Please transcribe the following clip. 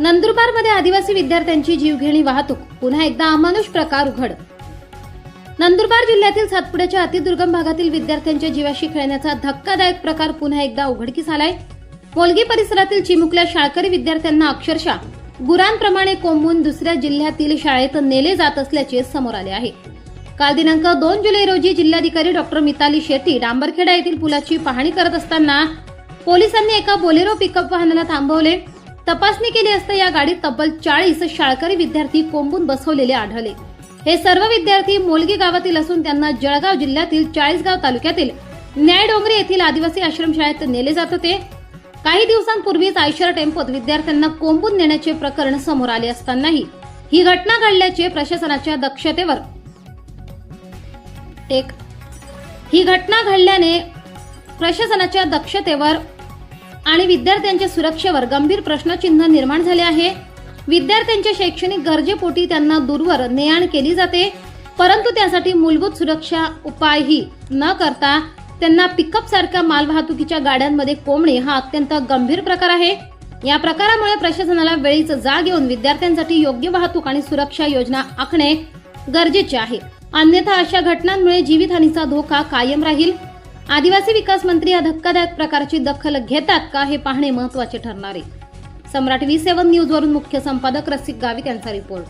नंदुरबारमध्ये आदिवासी विद्यार्थ्यांची जीवघेणी वाहतूक. पुन्हा एकदा अमानुष प्रकार उघड. नंदुरबार जिल्ह्यातील सातपुड्याच्या अतिदुर्गम भागातील विद्यार्थ्यांच्या जीवाशी खेळण्याचा धक्कादायक प्रकार पुन्हा एकदा उघडकीस आलाय. मोलगी परिसरातील चिमुकल्या शाळकरी विद्यार्थ्यांना अक्षरशः गुरांप्रमाणे कोंबून दुसऱ्या जिल्ह्यातील शाळेत नेले जात असल्याचे समोर आले आहे. काल दिनांक दोन जुलै रोजी जिल्हाधिकारी डॉक्टर मिताली शेट्टी डांबरखेडा येथील पुलाची पाहणी करत असताना पोलिसांनी एका बोलेरो पिकअप वाहनाला थांबवले. तपासणी केली असता या गाडीत तब्बल चाळीस शाळकरी विद्यार्थी कोंबून बसवलेले आढळले. हे सर्व विद्यार्थी मोलगी गावातील असून त्यांना जळगाव जिल्ह्यातील चाळीसगाव तालुक्यातील न्यायडोंगरी येथील आदिवासी आश्रमशाळेत नेले जात होते. काही दिवसांपूर्वीच आयशर टेम्पोत विद्यार्थ्यांना कोंबून नेण्याचे प्रकरण समोर आले असतानाही ही घटना घडल्याचे प्रशासनाच्या दक्षतेवर टेक ही घटना घडल्याने प्रशासनाच्या दक्षतेवर आणि विद्यार्थ्यांच्या सुरक्षेवर गंभीर प्रश्नचिन्ह निर्माण झाले आहे. विद्यार्थ्यांच्या शैक्षणिक गरजेपोटी त्यांना दूरवर ने आण केली जाते. परंतु त्यासाठी मूलभूत सुरक्षा उपायही न करता त्यांना पिकअप सारख्या मालवाहतुकीच्या गाड्यांमध्ये कोंबणे हा अत्यंत गंभीर प्रकार आहे. या प्रकारामुळे प्रशासनाला वेळीच जाग येऊन विद्यार्थ्यांसाठी योग्य वाहतूक आणि सुरक्षा योजना आखणे गरजेचे आहे. अन्यथा अशा घटनांमुळे जीवितहानीचा धोका कायम राहील. आदिवासी विकास मंत्री या धक्कादायक प्रकारची दखल घेतात का हे पाहणे महत्त्वाचे ठरणार आहे. सम्राट व्ही सेव्हन न्यूज वरून मुख्य संपादक रसिक गावित यांचा रिपोर्ट.